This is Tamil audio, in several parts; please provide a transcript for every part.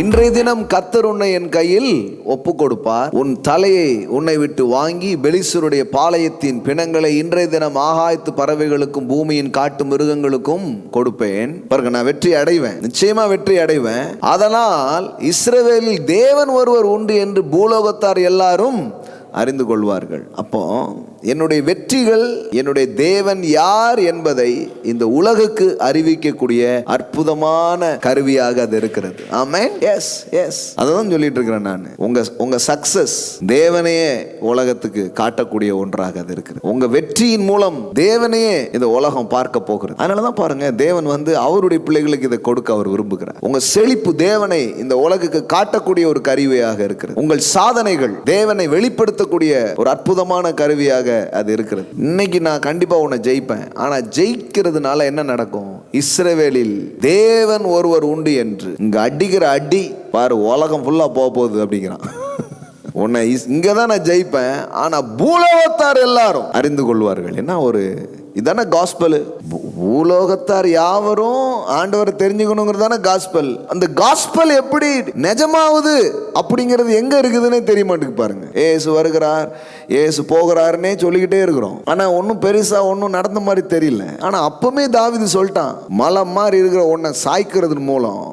இன்றைய தினம் கத்தர் உன்னை என் கையில் ஒப்பு கொடுப்பார் உன் தலையை உன்னை விட்டு வாங்கி பெலிசருடைய பாளையத்தின் பிணங்களை இன்றைய தினம் ஆகாயத்து பறவைகளுக்கும் பூமியின் காட்டு மிருகங்களுக்கும் கொடுப்பேன். பாருங்க நான் வெற்றி அடைவேன். நிச்சயமா வெற்றி அடைவேன். அதனால் இஸ்ரேலில் தேவன் ஒருவர் உண்டு என்று பூலோகத்தார் எல்லாரும் அறிந்து கொள்வார்கள். அப்போ என்னுடைய வெற்றிகள் என்னுடைய தேவன் யார் என்பதை இந்த உலகுக்கு அறிவிக்கக்கூடிய அற்புதமான கருவியாக அது இருக்கிறது. ஆமே எஸ் எஸ் அதான் சொல்லிட்டு இருக்கிறேன் நான். உங்க உங்க சக்சஸ் தேவனையே உலகத்துக்கு காட்டக்கூடிய ஒன்றாக அது இருக்கிறது. உங்க வெற்றியின் மூலம் தேவனையே இந்த உலகம் பார்க்க போகிறது. அதனாலதான் பாருங்க தேவன் வந்து அவருடைய பிள்ளைகளுக்கு இதை கொடுக்க அவர் விரும்புகிறார். உங்க செழிப்பு தேவனை இந்த உலகுக்கு காட்டக்கூடிய ஒரு கருவியாக இருக்கிறது. உங்கள் சாதனைகள் தேவனை வெளிப்படுத்தக்கூடிய ஒரு அற்புதமான கருவியாக அது இருக்கிறது. இன்னைக்கு நான் கண்டிப்பாக உன்னை ஜெயிப்பேன். ஆனால் ஜெயிக்கிறதுனால என்ன நடக்கும்? இஸ்ரவேலில் தேவன் ஒருவர் உண்டு என்று. இங்கே அடிக்கிற அடி பாரு உலகம் ஃபுல்லாக போக போகுது அப்படிங்கிறான். உன்னை இங்கே தான் நான் ஜெயிப்பேன். ஆனால் பூலவத்தார் எல்லாரும் அறிந்து கொள்வார்கள். என்ன ஒரு இதான காஸ்பல் பூலோகத்தார் யாவரும் ஆண்டவரை தெரிஞ்சுக்கணுங்கிறது தானே காஸ்பல் அந்த காஸ்பல் எப்படி நிஜமாவது அப்படிங்கிறது எங்க இருக்குதுன்னே தெரிய மாட்டேங்க பாருங்க. ஏசு வருகிறார் ஏசு போகிறாருன்னே சொல்லிக்கிட்டே இருக்கிறோம். ஆனா ஒன்றும் பெருசா ஒன்றும் நடந்த மாதிரி தெரியல. ஆனா அப்பவுமே தாவிது சொல்லிட்டான் மலை மாதிரி இருக்கிற உன்னை சாய்க்கிறது மூலம்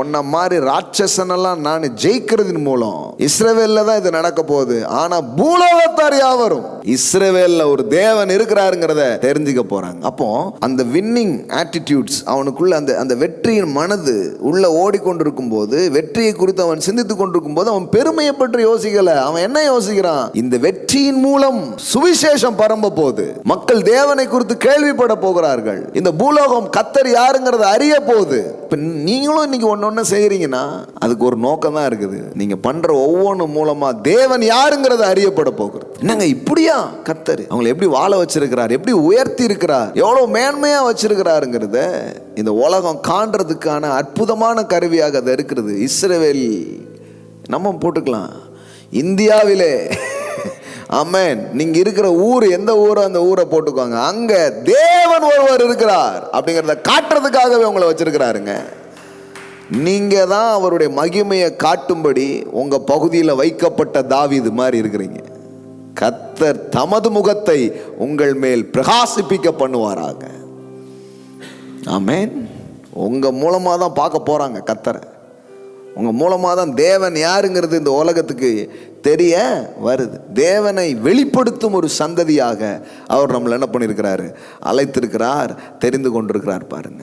உன்னை மாதிரி ராட்சசனெல்லாம் நான் ஜெயிக்கிறதின் மூலம் இஸ்ரேவேல்ல தான் இது நடக்க போகுது. ஆனா பூலோகத்தார் யாவரும் இஸ்ரேவேல்ல ஒரு தேவன் இருக்கிறாருங்கிறத தெரிஞ்சுக்க போறாங்க. அப்போ அந்த வின்னிங் ஆட்டிடியூட்ஸ் அவனுக்குள்ள அந்த அந்த வெற்றியின் மனது உள்ளே ஓடிக்கொண்டிருக்கும் போது வெற்றியை குறித்து அவன் சிந்தித்துக் கொண்டிருக்கும் போது அவன் பெருமையை பற்றி யோசிக்கலை. அவன் என்ன யோசிக்கிறான்? இந்த வெற்றியின் மூலம் சுவிசேஷம் பரம்ப போகுது. மக்கள் தேவனை குறித்து கேள்விப்பட போகிறார்கள். இந்த பூலோகம் கத்தர் யாருங்கிறத அறிய போகுது. நீங்களும் இன்னைக்கு ஒன்று ஒன்று செய்கிறீங்கன்னா அதுக்கு ஒரு நோக்கம் தான் இருக்குது. நீங்கள் பண்ணுற ஒவ்வொன்று மூலமாக தேவன் யாருங்கிறத அறியப்பட போகிறது என்னங்க இப்படியா? கத்தர் அவங்களை எப்படி வாழ வச்சிருக்கிறார்? எப்படி உயர்த்தி இருக்கிறார்? எவ்வளோ மேன்மையாக வச்சிருக்கிறாருங்கிறத இந்த உலகம் காண்றதுக்கான அற்புதமான கருவியாக அது இருக்கிறது. இஸ்ரேவேல் நம்ம போட்டுக்கலாம். இந்தியாவிலே ஆமென். நீங்க இருக்கிற ஊர் எந்த ஊரோ அந்த ஊரை போட்டுக்கோங்க. அங்க தேவன் ஒருவர் இருக்கிறார் அப்படிங்கிறத காட்டுறதுக்காகவே உங்களை வச்சிருக்கிறாருங்க. நீங்க தான் அவருடைய மகிமையை காட்டும்படி உங்க பகுதியில் வைக்கப்பட்ட தாவீது மாதிரி இருக்கிறீங்க. கத்தர் தமது முகத்தை உங்கள் மேல் பிரகாசிப்பிக்க பண்ணுவாராங்க ஆமேன். உங்கள் மூலமாக தான் பார்க்க போகிறாங்க கத்தரை. உங்கள் மூலமாக தான் தேவன் யாருங்கிறது இந்த உலகத்துக்கு தெரிய வருது. தேவனை வெளிப்படுத்தும் ஒரு சந்ததியாக அவர் நம்மளை என்ன பண்ணியிருக்கிறாரு? அழைத்திருக்கிறார் தெரிந்து கொண்டிருக்கிறார் பாருங்க.